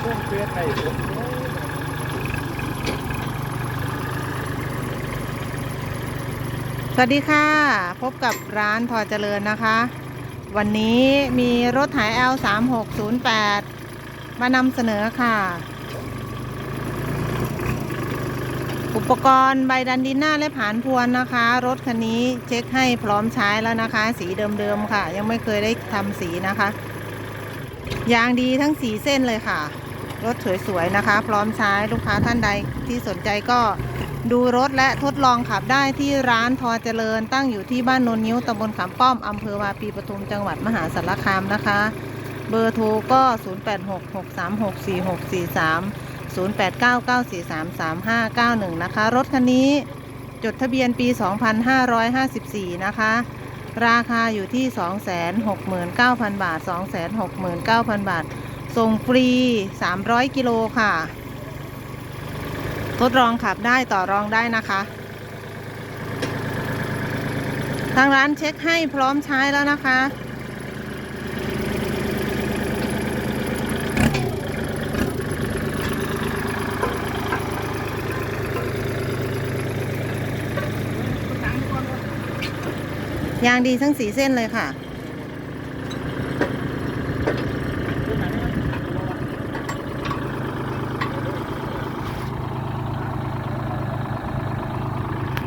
เพื่อนไปสวัสดีค่ะ พบกับร้านพอเจริญนะคะ วันนี้มีรถถ่าย L3608 มานำเสนอค่ะ อุปกรณ์ใบดันดินหน้าและผานพวนนะคะ รถคันนี้เช็คให้พร้อมใช้แล้วนะคะ สีเดิมๆค่ะ ยังไม่เคยได้ทำสีนะคะ ยางดีทั้งสีเส้นเลยค่ะ รถสวยๆนะคะ พร้อมใช้ลูกค้าท่านใดที่สนใจก็ดูรถและทดลองขับได้ที่ร้านทอเจริญ ตั้งอยู่ที่บ้านนนนิ้วตำบลขามป้อมอำเภอวาปีปทุมจังหวัดมหาสารคามนะคะ เบอร์โทรก็ 0866364643 0899433591 นะคะ รถคันนี้จดทะเบียนปี 2554 นะคะ ราคาอยู่ที่ 269,000 บาท 269,000 บาท ส่งฟรี 300 กิโลค่ะ ทดลองขับได้ต่อรองได้นะคะ ทางร้านเช็คให้พร้อมใช้แล้วนะคะ ยางดีทั้งสีเส้นเลยค่ะ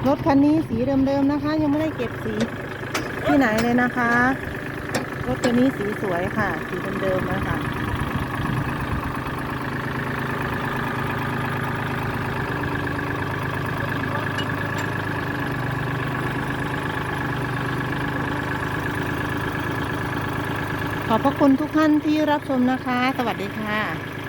รถคันนี้สีเดิมๆนะคะ ยังไม่ได้เก็บสีที่ไหนเลยนะคะ รถคันนี้สีสวยค่ะ สีเดิมๆนะคะขอบพระคุณทุกท่านที่รับชมนะคะ สวัสดีค่ะ